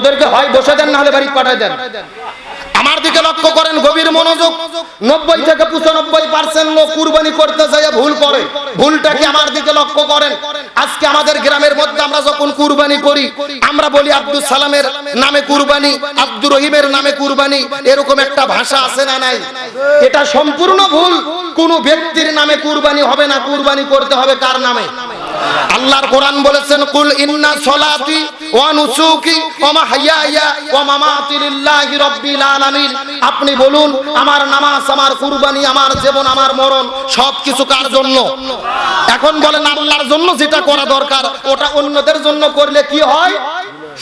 ওদেরকে হয়, বসে দেন না হলে বাড়ি পাঠায় দেন। আমার দিকে লক্ষ্য করেন, গভীর মনোযোগ। নব্বই থেকে পঁচানব্বই পার্সেন্ট লোক কুরবানি করতে যায় ভুল করে। ভুলটাকে আমার দিকে লক্ষ্য করেন। আজকে আমাদের গ্রামের মধ্যে আমরা যখন কুরবানি করি, আমরা বলি আব্দুল সালামের নামে কুরবানি, আব্দুর রহিমের নামে কুরবানি। এরকম একটা ভাষা আছে না নাই? এটা সম্পূর্ণ ভুল। কোন ব্যক্তির নামে কুরবানি হবে না, কুরবানি করতে হবে কার নামে? আল্লাহর কোরআন বলেছেন, কুল ইন্না সলাতি ওয়া নুসুকি ওয়া মাহইয়ায়া ওয়া মামাতি লিল্লাহি রাব্বিল আলামিন। আপনি বলুন, আমার নামাজ, আমার কুরবানি, আমার জীবন, আমার মরণ সবকিছু কার জন্য? এখন বলেন, আল্লাহর জন্য যেটা করা দরকার, ওটা অন্যদের জন্য করলে কি হয়?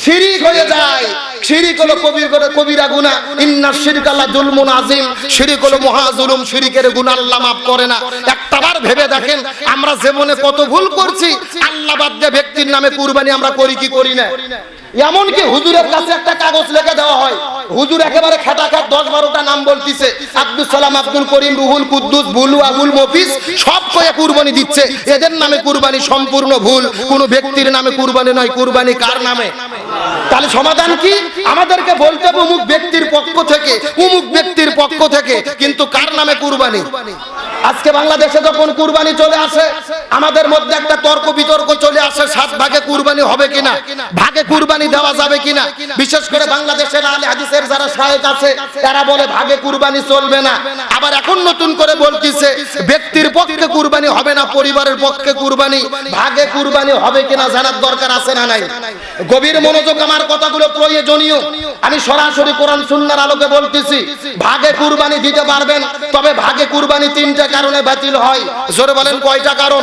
শিরিক হয়ে যায়। শিরিক হলো কবির কবিরা গুনাহ। ইন্না শিরক জুলমুন আজিম শিরিক হলো মহা শিরিকের গুনাহ আল্লাহ মাফ করে না। একটাবার ভেবে দেখেন, আমরা জীবনে কত ভুল করছি, আল্লাহ বাদ দিয়ে ব্যক্তির নামে কুরবানি আমরা করি কি করি না? এমনকি হুজুরের কাছে একটা কাগজ লিখে দেওয়া হয়। হুজুর একেবারে খাটা খাট দশ বারোটা নাম বলতিছে আব্দুল সালাম, আব্দুল করিম, রুহুল কুদ্দুস, বুলু আবুল মফিস সব কয়ে কুরবানি দিচ্ছে। এদের নামে কুরবানি সম্পূর্ণ ভুল। কোন ব্যক্তির নামে কুরবানি নয়। কুরবানি কার নামে? তাহলে সমাধান কি? আমাদেরকে বলতে হবে অমুক ব্যক্তির পক্ষ থেকে, অমুক ব্যক্তির পক্ষ থেকে, কিন্তু কার নামে কুরবানি? আজকে বাংলাদেশে যখন কুরবানি চলে আসে, আমাদের মধ্যে একটা তর্ক বিতর্ক চলে আসে, সাত ভাগে কুরবানি হবে কিনা, ভাগে কুরবানি দেওয়া যাবে কিনা। বিশেষ করে বাংলাদেশের আলে হাদিসের যারা শায়েক আছে, তারা বলে ভাগে কুরবানি চলবে না। আবার এখন নতুন করে বলতিছে, ব্যক্তির পক্ষে কুরবানি হবে না, পরিবারের পক্ষে কুরবানি, ভাগে কুরবানি হবে কিনা জানার দরকার আছে না নাই? গভীর মনোযোগ আমার কথাগুলো প্রয়োজনীয়। আমি সরাসরি কোরআন সুন্নাহর আলোকে বলতেছি, ভাগে কুরবানি দিতে পারবেন, তবে ভাগে কুরবানি তিনটা কারণে বাতিল হয়। জোরে বলেন কয়টা কারণ?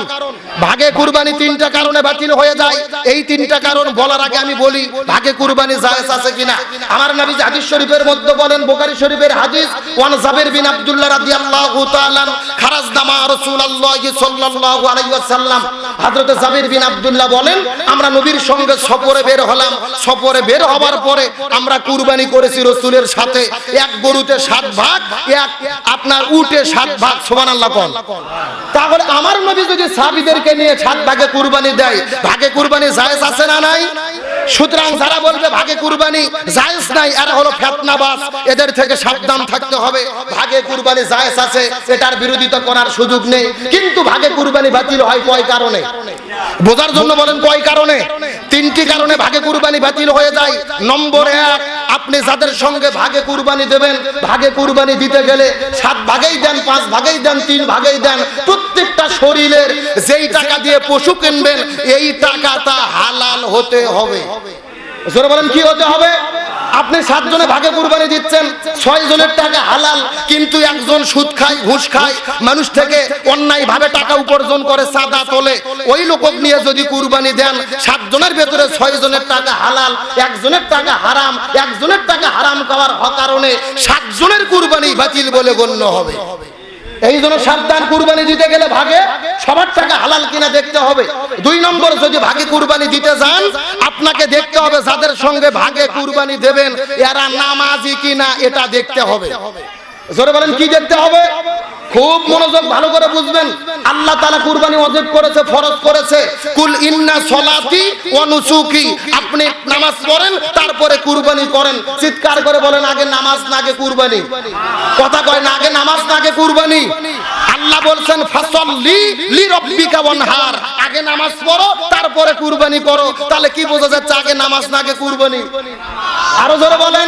ভাগে কুরবানি তিনটা কারণে বাতিল হয়ে যায়। এই তিনটা কারণ বলার আগে আমি বলি, ভাগে কুরবানি জায়েজ আছে কিনা? আমার নবী হাদিস শরীফের মধ্যে বলেন, বুখারী শরীফের হাদিস, ওয়ান জাবির বিন আব্দুল্লাহ রাদিয়াল্লাহু তাআলা খারাজ নামা রাসূলুল্লাহ সাল্লাল্লাহু আলাইহি ওয়াসাল্লাম। হযরত জাবির বিন আব্দুল্লাহ বলেন, আমরা নবীর সঙ্গে সফরে বের হলাম। সফরে বের হওয়ার পরে আমরা কুরবানি করেছি রসুলের সাথে। এক গরুতে সাত ভাগ, এক আপনার উটে সাত ভাগ। সুবহানাল্লাহ কোন। তাহলে আমার নবী যদি সাহাবীদেরকে নিয়ে সাত ভাগে কুরবানি দেয়। ভাগে কুরবানি জায়েজ আছে না নাই? সুতরাং যারা বলবে ভাগে কুরবানি জায়েজ নাই, এরা হলো ফেতনাবাজ। এদের থেকে সাবধান থাকতে হবে। ভাগে কুরবানি জায়েজ আছে, এটার বিরোধিতা করার সুযোগ নেই। কিন্তু ভাগে কুরবানি বাতিল হয় কয় কারণে? বোঝার জন্য বলেন কয় কারণে? তিনটি কারণে ভাগে কুরবানি বাতিল হয়ে যায়। নম্বর এক, আপনি যাদের সঙ্গে ভাগে কুরবানি দেবেন, ভাগে কুরবানি দিতে গেলে সাত ভাগেই দেন, পাঁচ ভাগেই দেন, তিন ভাগেই দেন প্রত্যেকটা শরীরের যেই টাকা দিয়ে পশু কিনবেন, এই টাকাটা হালাল হতে হবে। জোরে বলেন, কি হতে হবে? আপনি সাতজনে ভাগে কুরবানি দিচ্ছেন ছয় জনের টাকা হালাল, কিন্তু একজন সুদ খায়, ঘুষ খায়, মানুষ থেকে অন্যায় ভাবে টাকা উপার্জন করে, সাদা তোলে। ওই লোক নিয়ে যদি কুরবানি দেন, সাতজনের ভেতরে ছয় জনের টাকা হালাল, একজনের টাকা হারাম, একজনের টাকা হারাম খাওয়ার কারণে সাতজনের কুরবানি বাতিল বলে গণ্য হবে। এই জন্য সাবধান কুরবানি দিতে গেলে ভাগে, সবার টাকা হালাল কিনা দেখতে হবে। দুই নম্বর, যদি ভাগে কুরবানি দিতে যান, আপনাকে দেখতে হবে যাদের সঙ্গে ভাগে কুরবানি দেবেন, এরা নামাজি কিনা, এটা দেখতে হবে। জোরে বলেন, কি দেখতে হবে? খুব মনোযোগ ভালো করে বুঝবেন। আল্লাহ তাআলা কুরবানি ওয়াজিব করেছে, ফরজ করেছে। কুল ইন্না সলাতি ওয়া নুসুকি। আপনি নামাজ পড়েন, তারপরে কুরবানি করেন। চিৎকার করে বলেন, আগে নামাজ না, আগে কুরবানি। কথা কয় না, আগে নামাজ না, আগে কুরবানি। আল্লাহ বলছেন, ফাসাল্লি লি রাব্বিকা ওয়ানহার। আগে নামাজ পড়ো, তারপরে কুরবানি করো। তাহলে কি বোঝা যাচ্ছে, আগে নামাজ না, আগে কুরবানি? আরও জোরে বলেন।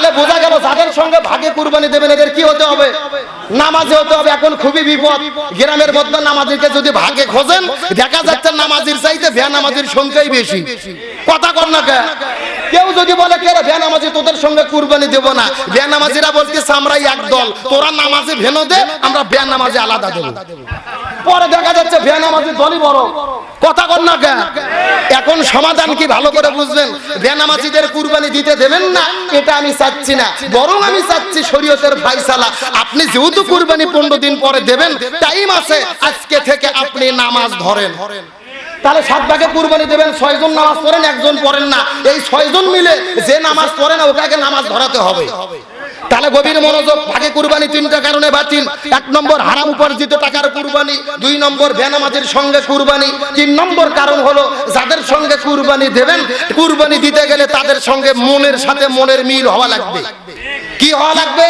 তাহলে বোঝা গেল যাদের সঙ্গে ভাগে কুরবানি দেবেন এদের কি হতে হবে? নামাজে হতে হবে। এখন খুবই বিপদ। গ্রামের মধ্যে নামাজিকে যদি ভাগে খোঁজেন, দেখা যাচ্ছে নামাজির চাইতে ভ্যা নামাজির সংখ্যাই বেশি। কথা কর না কেউ যদি বলে, কে রে ভ্যা নামাজি তোদের সঙ্গে কুরবানি দেব না। ভ্যা নামাজিরা বলতেছে আমরাই এক দল তোরা নামাজি ভেনো দে আমরা ভ্যা নামাজি আলাদা দেবো। পরে দেখা যাচ্ছে ভ্যা নামাজি দলই বড়। কথা কর না কে এখন সমাধান কি ভালো করে বুঝবেন? ভ্যা নামাজিদের কুরবানি দিতে দেবেন না, এটা আমি চাচ্ছি না। বরং আমি চাচ্ছি শরীয়তের ফাইসালা আপনি যেহেতু কুরবানি পনেরো দিন পরে দেবেন, টাইম আছে, আজকে থেকে আপনি নামাজ ধরেন। তাহলে সাত ভাগে কুরবানি দেবেন, ছয়জন নামাজ পড়েন, একজন পড়েন না। এই ছয়জন মিলে যে নামাজ পড়ে না, ওটাকে নামাজ ধরাতে হবে। তাহলে গভীর মনোযোগ ভাগে কুরবানি তিনটা কারণে বাতিল। এক নম্বর হারাম উপার্জিত টাকার কুরবানি, দুই নম্বর বেনামাজির সঙ্গে কুরবানি, তিন নম্বর কারণ হলো যাদের সঙ্গে কুরবানি দেবেন, কুরবানি দিতে গেলে তাদের সঙ্গে মনের সাথে মনের মিল হওয়া লাগবে। কি হওয়া লাগবে?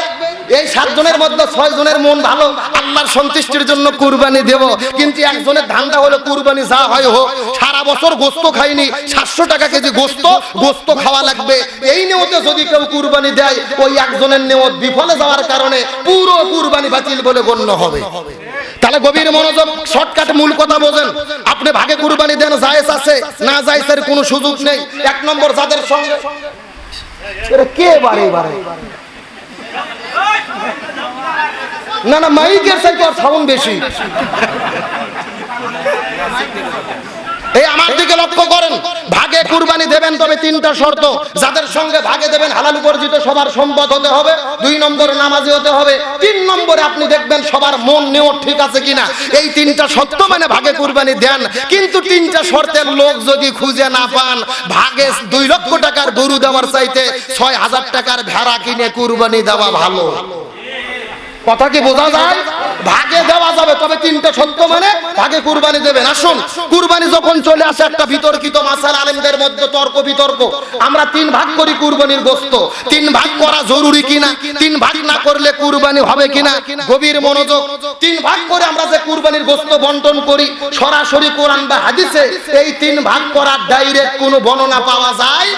এই সাতজনের মধ্যে ছয় জনের মন ভালো, আল্লাহর সন্তুষ্টির জন্য কুরবানি দেব। কিন্তু একজনের ধান্দা হলো কুরবানি যা হয় হোক, সারা বছর গোস্ত খাইনি, সাতশো টাকা কেজি গোস্ত গোস্ত খাওয়া লাগবে। এই নিয়তে যদি কেউ কুরবানি দেয়, ওই একজনের নিয়ত বিফলে যাওয়ার কারণে পুরো কুরবানি বাতিল বলে গণ্য হবে। তাহলে গভীর মনোযোগ, শর্টকাট মূল কথা বোঝেন। আপনি ভাগে কুরবানি দেন, জায়েজ আছে, না জায়েজের কোনো সুযোগ নেই। এক নম্বর যাদের সঙ্গে কে বারে বারে না না, মাইকের চাইতে আর সাউন্ড বেশি। এই আমার দিকে লক্ষ্য করেন। ভাগে কুরবানি দেবেন তবে তিনটা শর্ত। যাদের সঙ্গে ভাগে দেবেন হালাল উপার্জিত সবার সম্পদ হতে হবে, দুই নম্বরে নামাজি হতে হবে। তিন নম্বরে আপনি দেখবেন সবার মন নেওয়া ঠিক আছে কিনা। এই তিনটা সত্য মানে ভাগে কুরবানি দেন। কিন্তু তিনটা শর্তের লোক যদি খুঁজে না পান, ভাগে দুই লক্ষ টাকার গরু দেওয়ার চাইতে ছয় হাজার টাকার ভেড়া কিনে কুরবানি দেওয়া ভালো। কথা কি বোঝা যায়? ভাগে দেওয়া যাবে, তবে তিনটে সত্য মানে ভাগে কুরবানি দেবেন। আসুন, কুরবানি যখন চলে আসে, একটা বিতর্কিত মাসাল আলেমদের মধ্যে তর্ক বিতর্ক। আমরা তিন ভাগ করি কুরবানির গোস্ত। তিন ভাগ করা জরুরি কিনা? তিন ভাগ না করলে কুরবানি হবে কিনা? গভীর মনোযোগ। তিন ভাগ করে আমরা যে কুরবানির গোস্ত বন্টন করি, সরাসরি কোরআন বা হাদিসে, এই তিন ভাগ করার ডাইরেক্ট কোনো বর্ণনা পাওয়া যায়?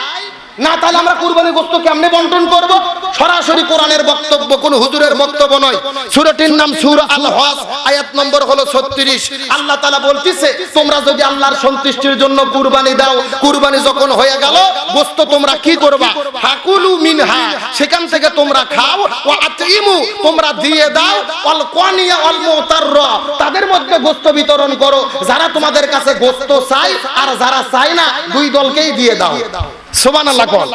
না, তাহলে আমরা কুরবানির গোস্ত কেমনে বন্টন করব? সরাসরি কোরআনের বক্তব্য, কোন হুজুরের বক্তব্য নয়। সূরাটির নাম সূরা আল হজ আয়াত নম্বর হলো 36 আল্লাহ তাআলা বলতিছে, তোমরা যদি আল্লাহর সন্তুষ্টির জন্য কুরবানি দাও, কুরবানি যখন হয়ে গেল গোস্ত তোমরা কি করবা? ফাকুলু মিনহা, সেখান থেকে তোমরা খাও, ওয়া আতিমু, তোমরা দিয়ে দাও অল কোয়ানিয়া অল মুতাররা। তাদের মধ্যে গোস্ত বিতরণ করো। যারা তোমাদের কাছে গোস্ত চায়, আর যারা চায় না, দুই দলকেই দিয়ে দাও। সোমান আল্লাহ কল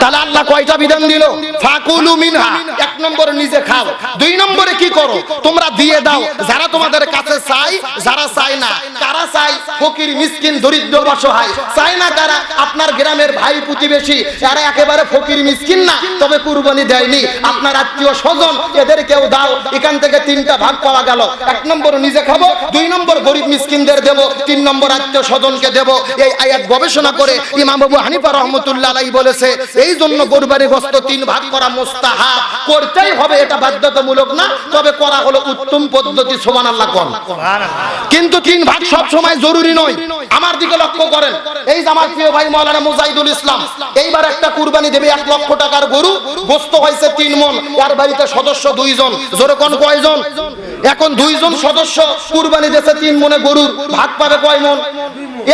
তাহলে আল্লাহ কয়টা বিধান দিল? ফাকুলু মিনহা। এক নম্বরে নিজে খাও। দুই নম্বরে কি করো? তোমরা দিয়ে দাও। যারা তোমাদের কাছে চাই যারা চায় না। কারা চাই ফকির মিসকিন দরিদ্র অসহায়। চায় না কারা? আপনার গ্রামের ভাই প্রতিবেশী। যারা একেবারে ফকির মিসকিন না তবে কুরবানি দেয়নি। আপনার আত্মীয় স্বজন এদের কেউ দাও। এখান থেকে তিনটা ভাগ পাওয়া গেল। এক নম্বর নিজে খাব। দুই নম্বর গরিব মিসকিনদের দেব। তিন নম্বর আত্মীয় স্বজনকে দেব। এই আয়াত গবেষণা করে ইমাম আবু হানিফা রহমতুল্লাহ আলাই বলেছে এই জন্য গরবারি গোস্ত তিন ভাগ করা মোস্তাহাব। করতেই হবে এটা বাধ্যতামূলক না তবে করা হলো উত্তম পদ্ধতি সমান আল্লাহ কন কিন্তু তিন ভাগ সব সময় জরুরি নয়। আমার দিকে লক্ষ্য করেন। এই যে আমার প্রিয় ভাই মৌলানা মুজাহিদুল ইসলাম এইবার একটা কুরবানি দেবে এক লক্ষ টাকার গরু গোস্ত হয়েছে তিন মন। এর বাড়িতে সদস্য দুইজন জোরে কোন কয়জন? এখন দুইজন সদস্য কুরবানি দিয়েছে তিন মনে গরুর ভাগ পাবে কয় মন?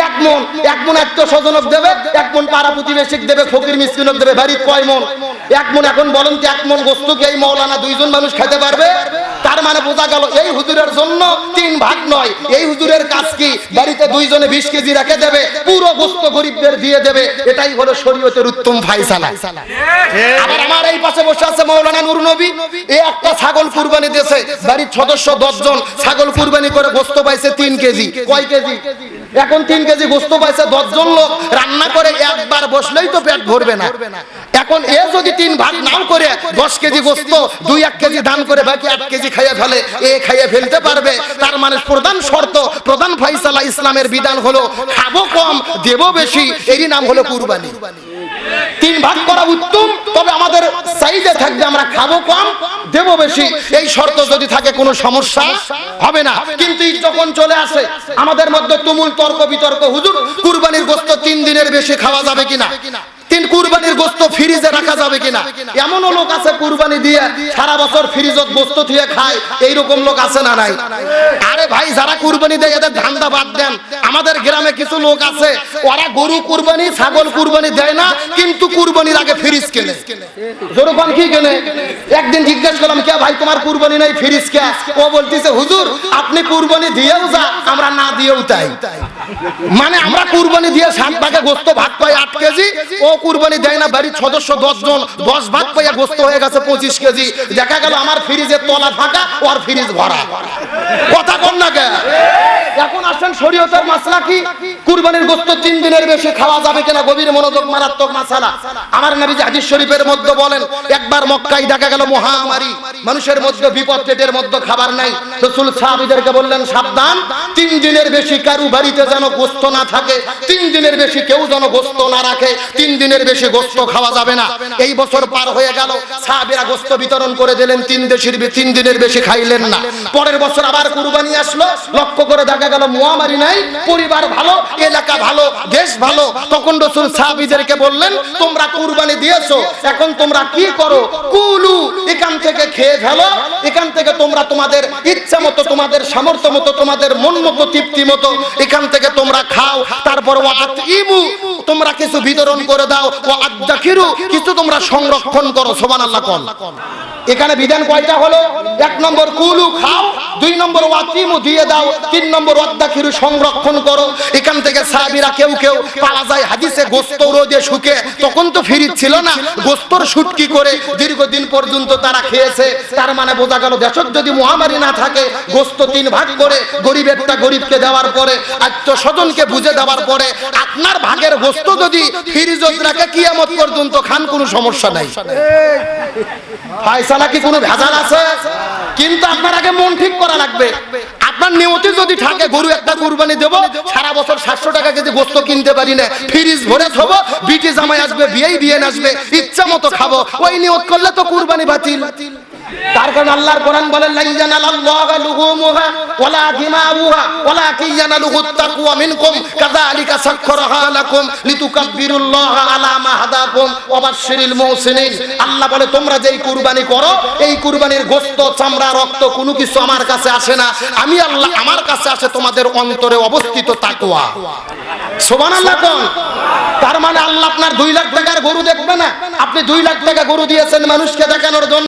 এক মন এক মন আত্মীয় স্বজনক দেবে, এক মন পাড়া প্রতিবেশিক দেবে, ফকির মিসকিনক দেবে, বাড়ির কয় মন? এক মন এখন বলেন কি, এক মন গোস্ত কি এই মৌলানা দুইজন মানুষ খেতে পারবে? তার মানে বোঝা গেল, এই হুজুরের জন্য তিন ভাগ নয়। এই হুজুরের কাজ কি? বাড়িতে দুইজনে বিশ কেজি রেখে দেবে, পুরো গোস্ত গরিবদের দিয়ে দেবে। এটাই হলো শরীয়তের উত্তম ফাইসালা আবার আমার এই পাশে বসে আছে মৌলানা নুর নবী। এই একটা ছাগল কুরবানি দিয়েছে। বাড়ির সদস্য দশজন ছাগল কুরবানি করে গোস্ত পাইছে তিন কেজি। কয় কেজি? এখন তিন কেজি গোস্ত পাইছে দশ জন লোক রান্না করে, একবার বসলেই তো পেট ভরবে না। এখন এ যদি তিন ভাগ নাও করে, দশ কেজি গোস্ত, দুই, এক কেজি দান করে, বাকি এক কেজি খাইয়ে ফেলে, এ খাইয়ে ফেলতে পারবে। তার মানে প্রধান শর্ত, প্রধান ফাইসালা ইসলামের বিধান হলো, খাব কম, দেব বেশি, এরই নাম হলো কুরবানি। তিন ভাগ করা উত্তম, তবে আমাদের চাইতে থাকবে, আমরা খাব কম, দেবো বেশি। এই শর্ত যদি থাকে, কোনো সমস্যা হবে না। কিন্তু যখন চলে আসে, আমাদের মধ্যে তুমুল তর্ক বিতর্ক। হুজুর, কুরবানির গোস্ত তিন দিনের বেশি খাওয়া যাবে কিনা? তিন কুরবানির গোস্ত ফ্রিজে রাখা যাবে কিনা? এমনও লোক আছে কুরবানি দিয়ে সারা বছর ফ্রিজত গোস্ত দিয়ে খায়। এইরকম লোক আছে না নাই? আরে ভাই, যারা কুরবানি দেয়, এদের ধান্দা বাদ দেন। আমাদের গ্রামে কিছু লোক আছে, ওরা গরু কুরবানি, ছাগল কুরবানি দেয় না, কিন্তু কুরবানির আগে ফ্রিজ কেনে। যেরকম কি কেনে? একদিন জিজ্ঞেস করলাম, কে ভাই, তোমার কুরবানি নাই, ফ্রিজ কে? ও বলতিছে, হুজুর, আপনি কুরবানি দিয়েও যা, আমরা না দিয়েও তাই। মানে আমরা কুরবানি দিয়ে সাত ভাগে গোস্ত ভাগ পাই আট কেজি, ও কুরবানি দেয় না, বাড়ির সদস্য দশ জন দশ ভাগ পাইয়া গোস্ত হয়ে গেছে পঁচিশ কেজি। দেখা গেল আমার ফ্রিজের তলা ফাঁকা, ওর ফ্রিজ ভরা। কথা কন না কে? এখন আসেন শরীয়তের মাসলা কি? কুরবানির গোস্ত তিন দিনের বেশি খাওয়া যাবে কিনা গভীর মনোযোগ, মারাত্মক মাসালা। আমার নবী হাদিস শরীফের মধ্যে বলেন, একবার মক্কায় দেখা গেল মহামারী, মানুষের মধ্যে বিপদ, পেটের মধ্যে খাবার নাই। রসুল সাহাবীদেরকে বললেন, সাবধান, তিন দিনের বেশি কারু বাড়িতে যেন গোস্ত না থাকে, তিন দিনের বেশি কেউ যেন গোস্ত না রাখে, তিন দিনের বেশি গোস্ত খাওয়া যাবে না। এই বছর পার হয়ে গেল। সাহাবীরা গোস্ত বিতরণ করে দিলেন, তিন দেশের তিন দিনের বেশি খাইলেন না। পরের বছর আবার কুরবানি আসলো, লক্ষ্য করে দেখা গেল মহামারী নাই, পরিবার ভালো, এলাকা ভালো, দেশ ভালো। তখন রসুল সাহাবীদেরকে বললেন, তোমরা কুরবানি দিয়েছ, এখন তোমরা কি করো? কুলু, এখান থেকে খেয়ে ফেলো এখান থেকে তোমরা তোমাদের ইচ্ছা মতো, তোমাদের সামর্থ্য মতো, তোমাদের মন মতো, তৃপ্তি মতো এখান থেকে তোমরা খাও। তারপর তোমরা কিছু বিতরণ করে দাও। কিছু তোমরা সংরক্ষণ করো, সুবহানাল্লাহ কোন। এখানে বিধান কয়টা হলো? এক নম্বর কুলু, খাও। দুই নম্বর ওয়াতিমু, দিয়ে দাও। তিন নম্বর ওয়াদ্দাখিরু সংরক্ষণ করো। এখান থেকে সাহাবীরা কেউ কেউ পাওয়া যায়, হাদিসে গোস্ত রোদে শুকে। তখন তো ফিরিত ছিল না। গোস্তর শুটকি করে দীর্ঘদিন পর্যন্ত তারা খেয়েছে। তার মানে বোঝা গেল দেশত যদি মহামারী না থাকে, গোস্ত তিন ভাগ করে গরিবেরটা গরিবকে দেওয়ার পরে, আত্মীয় স্বজনকে বুঝে দেওয়ার পরে, আপনার ভাগের গোস্ত যদি ফিরিজত রাখে, কিয়ামত পর্যন্ত খান, কোনো সমস্যা নাই। ফায়সালা কি কোনো ভেজাল আছে? কিন্তু আপনার আগে মন ঠিক করা লাগবে। আপনার নিয়তি যদি থাকে, গরু একটা কুরবানি দেবো, সারা বছর সাতশো টাকা কেজি গোস্ত কিনতে পারি না। ফ্রিজ ভরে থবো বিটি জামাই আসবে, বিয়েই বিয়ে আসবে, ইচ্ছা মতো খাব। ওই নিয়ত করলে তো কুরবানি বাতিল। তার কারণে আল্লাহর কোরআন বলেন ওয়ালা দিমাউহা তাকওয়া মিনকুম, কাযালিকা লাকুম আলা মা হাদাকুম মুহসিনিন। আল্লাহ বলে, তোমরা যেই কুরবানি করো, এই কুরবানির গোশত চামড়া, রক্ত কোনো কিছু আমার কাছে আসে না। আমি আল্লাহ, আমার কাছে আসে তোমাদের অন্তরে অবস্থিত তাকওয়া। সুবহানাল্লাহ কোন? তার মানে আল্লাহ আপনার দুই লাখ টাকার গরু দেখবে না? আপনি দুই লাখ টাকা গরু দিয়েছেন মানুষকে দেখানোর জন্য।